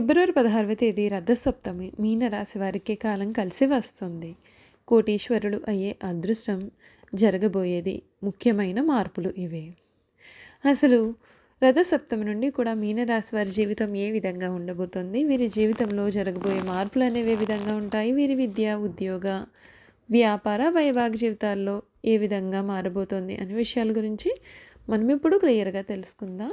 ఫిబ్రవరి పదహారవ తేదీ రథసప్తమి మీనరాశి వారికి కాలం కలిసి వస్తుంది. కోటీశ్వరుడు అయ్యే అదృష్టం జరగబోయేది ముఖ్యమైన మార్పులు ఇవే. అసలు రథసప్తమి నుండి కూడా మీనరాశి వారి జీవితం ఏ విధంగా ఉండబోతుంది? వీరి జీవితంలో జరగబోయే మార్పులు అనేవి ఏ విధంగా ఉంటాయి? వీరి విద్య ఉద్యోగ వ్యాపార వైవాహిక జీవితాల్లో ఏ విధంగా మారబోతోంది అనే విషయాల గురించి మనం ఇప్పుడు క్లియర్గా తెలుసుకుందాం.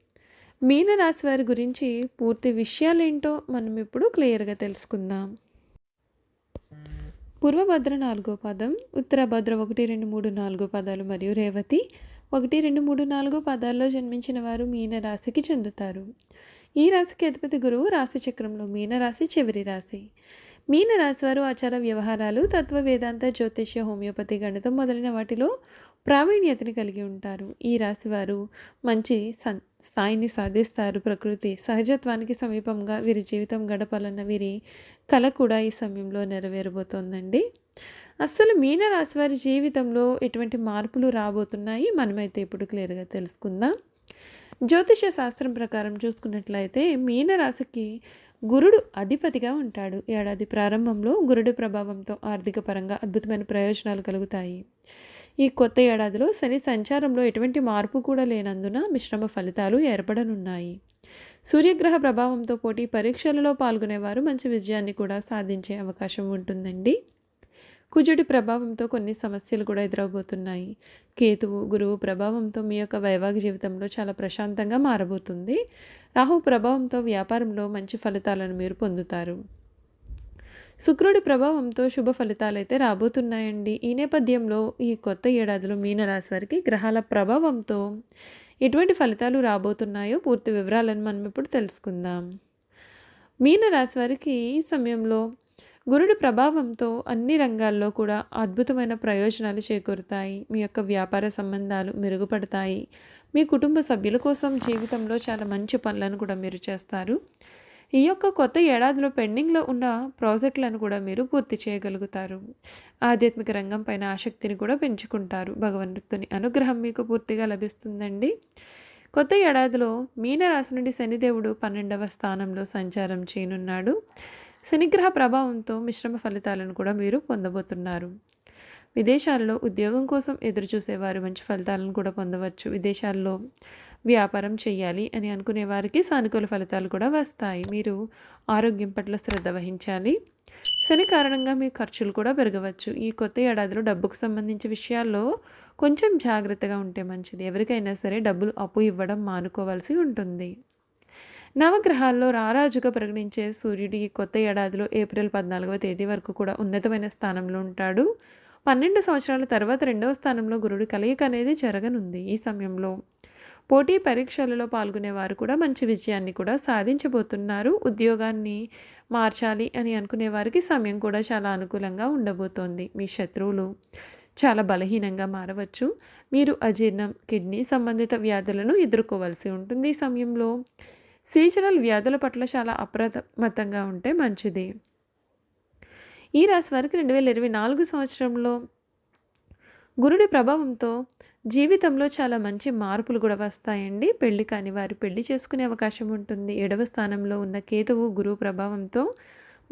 మీనరాశి వారి గురించి పూర్తి విషయాలేంటో మనం ఇప్పుడు క్లియర్గా తెలుసుకుందాం. పూర్వభద్ర నాలుగో పదం ఉత్తరభద్ర ఒకటి రెండు మూడు నాలుగో పదాలు మరియు రేవతి ఒకటి రెండు మూడు నాలుగు పదాల్లో జన్మించిన వారు మీనరాశికి చెందుతారు. ఈ రాశికి అధిపతి గురువు రాశి చక్రంలో మీనరాశి చివరి రాశి. మీనరాశి వారు ఆచార వ్యవహారాలు తత్వ వేదాంత జ్యోతిష్య హోమియోపతి గణితం మొదలైన వాటిలో ప్రావీణ్యతని కలిగి ఉంటారు. ఈ రాశి వారు మంచి సన్ స్థాయిని సాధిస్తారు. ప్రకృతి సహజత్వానికి సమీపంగా వీరి జీవితం గడపాలన్న వీరి కళ కూడా ఈ సమయంలో నెరవేరబోతోందండి. అస్సలు మీనరాశి వారి జీవితంలో ఎటువంటి మార్పులు రాబోతున్నాయి? మనమైతే ఇప్పుడు క్లియర్గా తెలుసుకుందాం. జ్యోతిష శాస్త్రం ప్రకారం చూసుకున్నట్లయితే మీనరాశికి గురుడు అధిపతిగా ఉంటాడు. ఏడాది ప్రారంభంలో గురుడు ప్రభావంతో ఆర్థిక పరంగా అద్భుతమైన ప్రయోజనాలు కలుగుతాయి. ఈ కొత్త ఏడాదిలో శని సంచారంలో ఎటువంటి మార్పు కూడా లేనందున మిశ్రమ ఫలితాలు ఏర్పడనున్నాయి. సూర్యగ్రహ ప్రభావంతో పోటీ పరీక్షలలో పాల్గొనేవారు మంచి విజయాన్ని కూడా సాధించే అవకాశం ఉంటుందండి. కుజుడి ప్రభావంతో కొన్ని సమస్యలు కూడా ఎదురవబోతున్నాయి. కేతువు గురువు ప్రభావంతో మీ యొక్క వైవాహిక జీవితంలో చాలా ప్రశాంతంగా మారబోతుంది. రాహు ప్రభావంతో వ్యాపారంలో మంచి ఫలితాలను మీరు పొందుతారు. శుక్రుడి ప్రభావంతో శుభ ఫలితాలు అయితే రాబోతున్నాయండి. ఈ నేపథ్యంలో ఈ కొత్త ఏడాదిలో మీనరాశి వారికి గ్రహాల ప్రభావంతో ఎటువంటి ఫలితాలు రాబోతున్నాయో పూర్తి వివరాలను మనం ఇప్పుడు తెలుసుకుందాం. మీనరాశి వారికి ఈ సమయంలో గురుడి ప్రభావంతో అన్ని రంగాల్లో కూడా అద్భుతమైన ప్రయోజనాలు చేకూరుతాయి. మీ యొక్క వ్యాపార సంబంధాలు మెరుగుపడతాయి. మీ కుటుంబ సభ్యుల కోసం జీవితంలో చాలా మంచి పనులను కూడా మీరు చేస్తారు. ఈ యొక్క కొత్త ఏడాదిలో పెండింగ్లో ఉన్న ప్రాజెక్టులను కూడా మీరు పూర్తి చేయగలుగుతారు. ఆధ్యాత్మిక రంగం పైన ఆసక్తిని కూడా పెంచుకుంటారు. భగవంతుని అనుగ్రహం మీకు పూర్తిగా లభిస్తుందండి. కొత్త ఏడాదిలో మీనరాశి నుండి శనిదేవుడు పన్నెండవ స్థానంలో సంచారం చేయనున్నాడు. శనిగ్రహ ప్రభావంతో మిశ్రమ ఫలితాలను కూడా మీరు పొందబోతున్నారు. విదేశాల్లో ఉద్యోగం కోసం ఎదురు చూసేవారు మంచి ఫలితాలను కూడా పొందవచ్చు. విదేశాల్లో వ్యాపారం చేయాలి అని అనుకునే వారికి సానుకూల ఫలితాలు కూడా వస్తాయి. మీరు ఆరోగ్యం పట్ల శ్రద్ధ వహించాలి. శని కారణంగా మీ ఖర్చులు కూడా పెరగవచ్చు. ఈ కొత్త ఏడాదిలో డబ్బుకు సంబంధించి విషయాల్లో కొంచెం జాగ్రత్తగా ఉంటే మంచిది. ఎవరికైనా సరే డబ్బులు అప్పు ఇవ్వడం మానుకోవాల్సి ఉంటుంది. నవగ్రహాల్లో రారాజుగా ప్రకటించే సూర్యుడు ఈ కొత్త ఏడాదిలో ఏప్రిల్ పద్నాలుగవ తేదీ వరకు కూడా ఉన్నతమైన స్థానంలో ఉంటాడు. పన్నెండు సంవత్సరాల తర్వాత రెండవ స్థానంలో గురుడు కలయిక అనేది జరగనుంది. ఈ సమయంలో పోటీ పరీక్షలలో పాల్గొనే వారు కూడా మంచి విజయాన్ని కూడా సాధించబోతున్నారు. ఉద్యోగాన్ని మార్చాలి అని అనుకునే వారికి సమయం కూడా చాలా అనుకూలంగా ఉండబోతోంది. మీ శత్రువులు చాలా బలహీనంగా మారవచ్చు. మీరు అజీర్ణం కిడ్నీ సంబంధిత వ్యాధులను ఎదుర్కోవాల్సి ఉంటుంది. ఈ సమయంలో సీజనల్ వ్యాధుల పట్ల చాలా అప్రమత్తంగా ఉంటే మంచిది. ఈ రాశి వారికి రెండు వేల ఇరవై నాలుగు సంవత్సరంలో గురుడి ప్రభావంతో జీవితంలో చాలా మంచి మార్పులు కూడా వస్తాయండి. పెళ్ళి కాని వారు పెళ్ళి చేసుకునే అవకాశం ఉంటుంది. ఏడవ స్థానంలో ఉన్న కేతువు గురువు ప్రభావంతో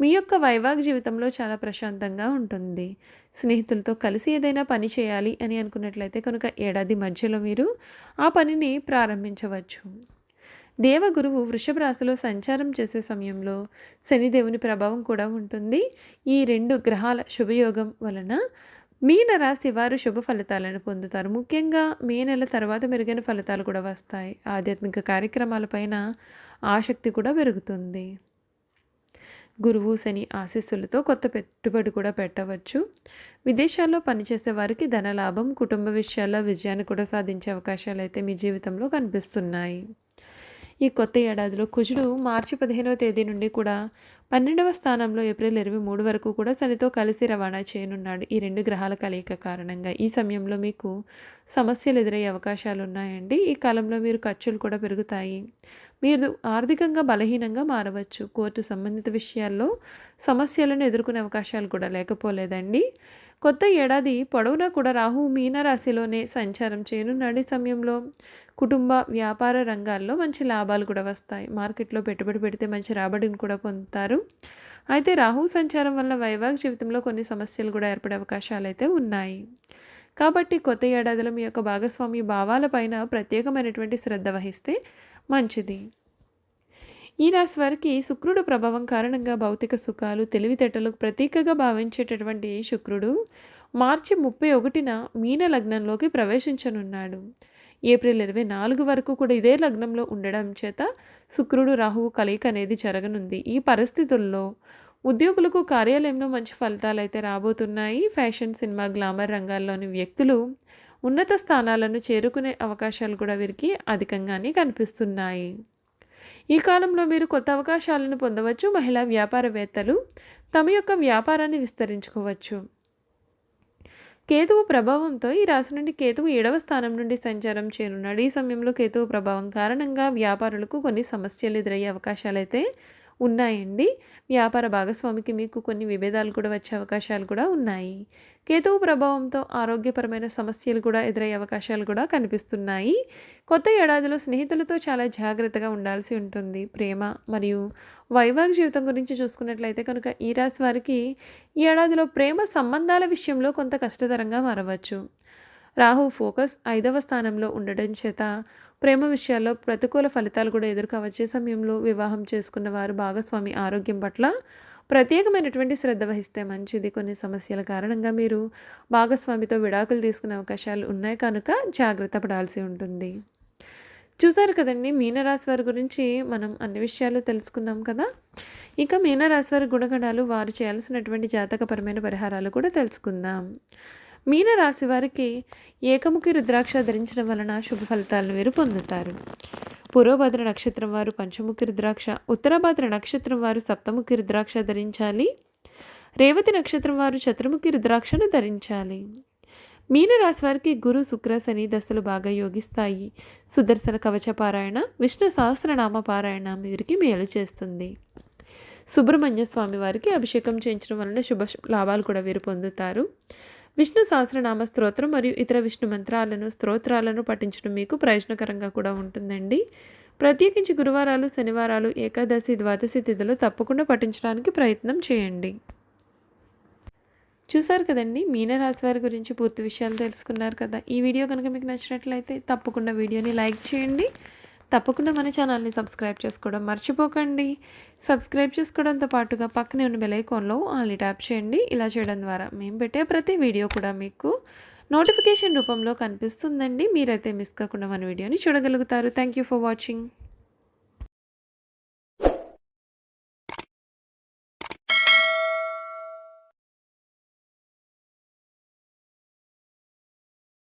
మీ యొక్క వైవాహిక జీవితంలో చాలా ప్రశాంతంగా ఉంటుంది. స్నేహితులతో కలిసి ఏదైనా పని చేయాలి అని అనుకున్నట్లయితే కనుక ఏడాది మధ్యలో మీరు ఆ పనిని ప్రారంభించవచ్చు. దేవగురువు వృషభ రాశిలో సంచారం చేసే సమయంలో శనిదేవుని ప్రభావం కూడా ఉంటుంది. ఈ రెండు గ్రహాల శుభయోగం వలన మీనరాశి వారు శుభ ఫలితాలను పొందుతారు. ముఖ్యంగా మే నెల తర్వాత మెరుగైన ఫలితాలు కూడా వస్తాయి. ఆధ్యాత్మిక కార్యక్రమాలపైన ఆసక్తి కూడా పెరుగుతుంది. గురువు శని ఆశీస్సులతో కొత్త పెట్టుబడి కూడా పెట్టవచ్చు. విదేశాల్లో పనిచేసే వారికి ధనలాభం కుటుంబ విషయాల్లో విజయాన్ని కూడా సాధించే అవకాశాలు అయితే మీ జీవితంలో కనిపిస్తున్నాయి. ఈ కొత్త ఏడాదిలో కుజుడు మార్చి పదిహేనవ తేదీ నుండి కూడా పన్నెండవ స్థానంలో ఏప్రిల్ ఇరవై మూడు వరకు కూడా శనితో కలిసి రవాణా చేయనున్నాడు. ఈ రెండు గ్రహాల కలయిక కారణంగా ఈ సమయంలో మీకు సమస్యలు ఎదురయ్యే అవకాశాలు ఉన్నాయండి. ఈ కాలంలో మీరు ఖర్చులు కూడా పెరుగుతాయి. మీరు ఆర్థికంగా బలహీనంగా మారవచ్చు. కోర్టు సంబంధిత విషయాల్లో సమస్యలను ఎదుర్కొనే అవకాశాలు కూడా లేకపోలేదండి. కొత్త ఏడాది పొడవునా కూడా రాహు మీనరాశిలోనే సంచారం చేయనున్నాడు ఈ సమయంలో కుటుంబ వ్యాపార రంగాల్లో మంచి లాభాలు కూడా వస్తాయి. మార్కెట్లో పెట్టుబడి పెడితే మంచి రాబడిని కూడా పొందుతారు. అయితే రాహు సంచారం వల్ల వైవాహిక జీవితంలో కొన్ని సమస్యలు కూడా ఏర్పడే అవకాశాలు అయితే ఉన్నాయి. కాబట్టి కొత్త ఏడాదిలో మీ యొక్క భాగస్వామి భావాలపైన ప్రత్యేకమైనటువంటి శ్రద్ధ వహిస్తే మంచిది. ఈ రాశి వారికి శుక్రుడు ప్రభావం కారణంగా భౌతిక సుఖాలు తెలివితేటలకు ప్రతీకగా భావించేటటువంటి శుక్రుడు మార్చి ముప్పై ఒకటిన మీన లగ్నంలోకి ప్రవేశించనున్నాడు. ఏప్రిల్ ఇరవై నాలుగు వరకు కూడా ఇదే లగ్నంలో ఉండడం చేత శుక్రుడు రాహువు కలయిక అనేది జరగనుంది. ఈ పరిస్థితుల్లో ఉద్యోగులకు కార్యాలయంలో మంచి ఫలితాలు అయితే రాబోతున్నాయి. ఫ్యాషన్ సినిమా గ్లామర్ రంగాల్లోని వ్యక్తులు ఉన్నత స్థానాలను చేరుకునే అవకాశాలు కూడా వీరికి అధికంగానే కనిపిస్తున్నాయి. ఈ కాలంలో మీరు కొత్త అవకాశాలను పొందవచ్చు. మహిళా వ్యాపారవేత్తలు తమ యొక్క వ్యాపారాన్ని విస్తరించుకోవచ్చు. కేతువు ప్రభావంతో ఈ రాశి నుండి కేతువు ఏడవ స్థానం నుండి సంచారం చేరున్నాడు ఈ సమయంలో కేతువు ప్రభావం కారణంగా వ్యాపారులకు కొన్ని సమస్యలు ఎదురయ్యే అవకాశాలు అయితే ఉన్నాయండి. వ్యాపార భాగస్వామికి మీకు కొన్ని విభేదాలు కూడా వచ్చే అవకాశాలు కూడా ఉన్నాయి. కేతువు ప్రభావంతో ఆరోగ్యపరమైన సమస్యలు కూడా ఎదురయ్యే అవకాశాలు కూడా కనిపిస్తున్నాయి. కొత్త ఏడాదిలో స్నేహితులతో చాలా జాగ్రత్తగా ఉండాల్సి ఉంటుంది. ప్రేమ మరియు వైవాహిక జీవితం గురించి చూసుకున్నట్లయితే కనుక ఈ రాశి వారికి ఈ ఏడాదిలో ప్రేమ సంబంధాల విషయంలో కొంత కష్టతరంగా మారవచ్చు. రాహు ఫోకస్ ఐదవ స్థానంలో ఉండడం చేత ప్రేమ విషయాల్లో ప్రతికూల ఫలితాలు కూడా ఎదుర్కోవచ్చే సమయంలో వివాహం చేసుకున్న వారు భాగస్వామి ఆరోగ్యం పట్ల ప్రత్యేకమైనటువంటి శ్రద్ధ వహిస్తే మంచిది. కొన్ని సమస్యల కారణంగా మీరు భాగస్వామితో విడాకులు తీసుకునే అవకాశాలు ఉన్నాయి కనుక జాగ్రత్త పడాల్సి ఉంటుంది. చూసారు కదండి మీనరాశి వారి గురించి మనం అన్ని విషయాలు తెలుసుకున్నాం కదా? ఇక మీనరాశి వారి గుణగణాలు వారు చేయాల్సినటువంటి జాతకపరమైన పరిహారాలు కూడా తెలుసుకుందాం. మీనరాశి వారికి ఏకముఖి రుద్రాక్ష ధరించడం వలన శుభ ఫలితాలను వీరు పొందుతారు. పూర్వభద్ర నక్షత్రం వారు పంచముఖి రుద్రాక్ష ఉత్తరభద్ర నక్షత్రం వారు సప్తముఖి రుద్రాక్ష ధరించాలి. రేవతి నక్షత్రం వారు చతుర్ముఖి రుద్రాక్షను ధరించాలి. మీనరాశి వారికి గురు శుక్ర శని దశలు బాగా యోగిస్తాయి. సుదర్శన కవచ పారాయణ విష్ణు సహస్రనామ పారాయణ వీరికి మేలు చేస్తుంది. సుబ్రహ్మణ్య స్వామి వారికి అభిషేకం చేయించడం వలన శుభ లాభాలు కూడా వీరు పొందుతారు. విష్ణు సహస్రనామ స్తోత్రం మరియు ఇతర విష్ణు మంత్రాలను స్తోత్రాలను పఠించడం మీకు ప్రయోజనకరంగా కూడా ఉంటుందండి. ప్రత్యేకించి గురువారాలు శనివారాలు ఏకాదశి ద్వాదశి తిథులు తప్పకుండా పఠించడానికి ప్రయత్నం చేయండి. చూసారు కదండి? మీనరాశి వారి గురించి పూర్తి విషయాలు తెలుసుకున్నారు కదా. ఈ వీడియో కనుక మీకు నచ్చినట్లయితే తప్పకుండా వీడియోని లైక్ చేయండి. తప్పకుండా మన ఛానల్ని సబ్స్క్రైబ్ చేసుకోవడం మర్చిపోకండి. సబ్స్క్రైబ్ చేసుకోవడంతో పాటుగా పక్కనే ఉన్న బెలైకాన్లో ఆన్లీ ట్యాప్ చేయండి. ఇలా చేయడం ద్వారా మేము పెట్టే ప్రతి వీడియో కూడా మీకు నోటిఫికేషన్ రూపంలో కనిపిస్తుందండి. మీరైతే మిస్ కాకుండా మన వీడియోని చూడగలుగుతారు. Thank you for watching